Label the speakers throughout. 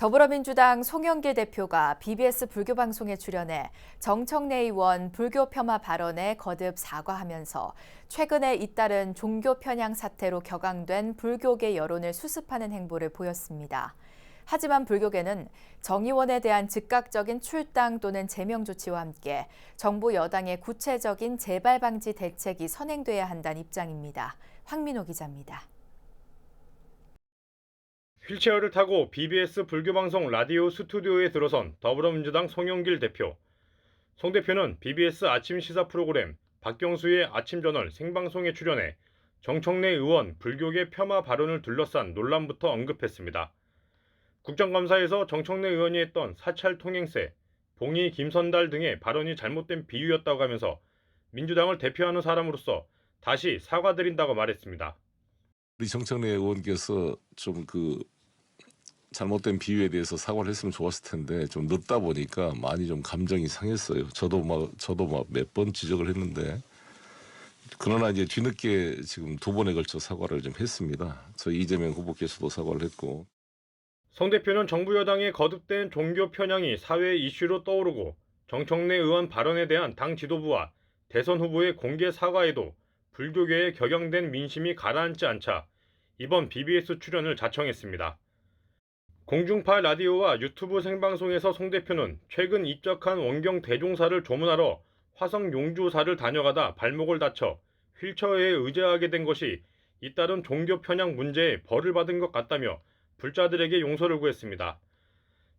Speaker 1: 더불어민주당 송영길 대표가 BBS 불교 방송에 출연해 정청래 의원 불교 폄하 발언에 거듭 사과하면서 최근에 잇따른 종교 편향 사태로 격앙된 불교계 여론을 수습하는 행보를 보였습니다. 하지만 불교계는 정 의원에 대한 즉각적인 출당 또는 제명 조치와 함께 정부 여당의 구체적인 재발 방지 대책이 선행돼야 한다는 입장입니다. 황민호 기자입니다.
Speaker 2: 휠체어를 타고 BBS 불교방송 라디오 스튜디오에 들어선 더불어민주당 송영길 대표. 송 대표는 BBS 아침 시사 프로그램 박경수의 아침 저널 생방송에 출연해 정청래 의원 불교계 폄하 발언을 둘러싼 논란부터 언급했습니다. 국정감사에서 정청래 의원이 했던 사찰 통행세, 봉이 김선달 등의 발언이 잘못된 비유였다고 하면서 민주당을 대표하는 사람으로서 다시 사과드린다고 말했습니다.
Speaker 3: 우리 정청래 의원께서 좀 그 잘못된 비유에 대해서 사과를 했으면 좋았을 텐데 좀 늦다 보니까 많이 좀 감정이 상했어요. 저도 막 저도 막 몇 번 지적을 했는데 그러나 이제 뒤늦게 지금 두 번에 걸쳐 사과를 좀 했습니다. 저희 이재명 후보께서도 사과를 했고
Speaker 2: 송 대표는 정부 여당의 거듭된 종교 편향이 사회 이슈로 떠오르고 정청래 의원 발언에 대한 당 지도부와 대선 후보의 공개 사과에도 불교계의 격양된 민심이 가라앉지 않자 이번 BBS 출연을 자청했습니다. 공중파 라디오와 유튜브 생방송에서 송 대표는 최근 입적한 원경 대종사를 조문하러 화성 용주사를 다녀가다 발목을 다쳐 휠체어에 의지하게 된 것이 잇따른 종교 편향 문제에 벌을 받은 것 같다며 불자들에게 용서를 구했습니다.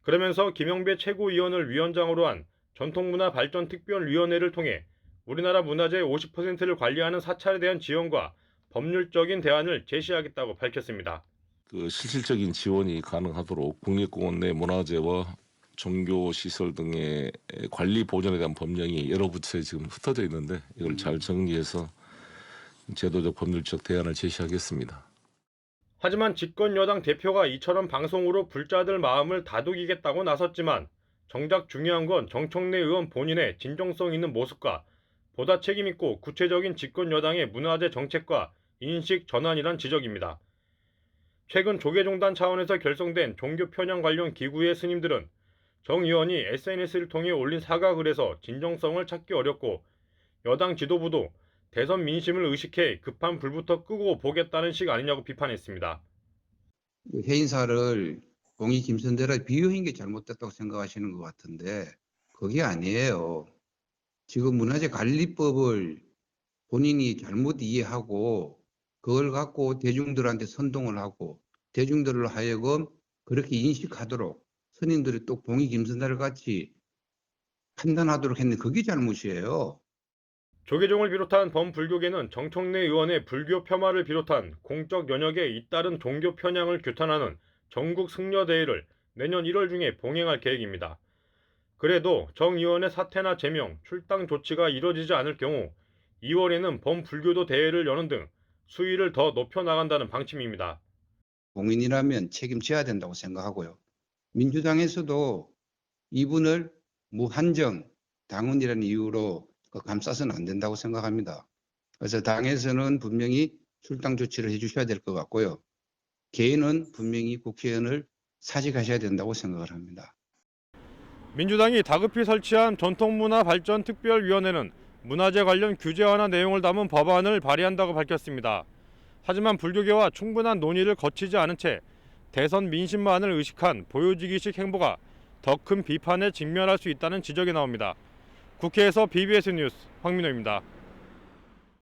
Speaker 2: 그러면서 김영배 최고위원을 위원장으로 한 전통문화발전특별위원회를 통해 우리나라 문화재 50%를 관리하는 사찰에 대한 지원과 법률적인 대안을 제시하겠다고 밝혔습니다.
Speaker 3: 그 실질적인 지원이 가능하도록 국립공원 내 문화재와 종교 시설 등의 관리 보존에 대한 법령이 여러 부처에 지금 흩어져 있는데 이걸 잘 정리해서 제도적 법률적 대안을 제시하겠습니다.
Speaker 2: 하지만 집권 여당 대표가 이처럼 방송으로 불자들 마음을 다독이겠다고 나섰지만 정작 중요한 건 정청래 의원 본인의 진정성 있는 모습과 보다 책임있고 구체적인 집권 여당의 문화재 정책과 인식 전환이란 지적입니다. 최근 조계종단 차원에서 결성된 종교 편향 관련 기구의 스님들은 정 의원이 SNS를 통해 올린 사과글에서 진정성을 찾기 어렵고 여당 지도부도 대선 민심을 의식해 급한 불부터 끄고 보겠다는 식 아니냐고 비판했습니다.
Speaker 4: 그 해인사를 공이 김선대라 비유한 게 잘못됐다고 생각하시는 것 같은데 그게 아니에요. 지금 문화재 관리법을 본인이 잘못 이해하고 그걸 갖고 대중들한테 선동을 하고 대중들을 하여금 그렇게 인식하도록 스님들이 또 공이 김선달을 같이 판단하도록 했는데 그게 잘못이에요.
Speaker 2: 조계종을 비롯한 범불교계는 정청래 의원의 불교 폄하를 비롯한 공적 연역에 잇따른 종교 편향을 규탄하는 전국 승려대회를 내년 1월 중에 봉행할 계획입니다. 그래도 정 의원의 사퇴나 제명, 출당 조치가 이뤄지지 않을 경우 2월에는 범불교도 대회를 여는 등 수위를 더 높여 나간다는 방침입니다.
Speaker 4: 공인이라면 책임져야 된다고 생각하고요. 민주당에서도 이분을 무한정 당원이라는 이유로 그 감싸서는 안 된다고 생각합니다. 그래서 당에서는 분명히 출당 조치를 해주셔야 될 것 같고요. 개인은 분명히 국회의원을 사직하셔야 된다고 생각을 합니다.
Speaker 2: 민주당이 다급히 설치한 전통문화발전특별위원회는 문화재 관련 규제 완화 내용을 담은 법안을 발의한다고 밝혔습니다. 하지만 불교계와 충분한 논의를 거치지 않은 채 대선 민심만을 의식한 보여주기식 행보가 더 큰 비판에 직면할 수 있다는 지적이 나옵니다. 국회에서 BBS 뉴스 황민호입니다.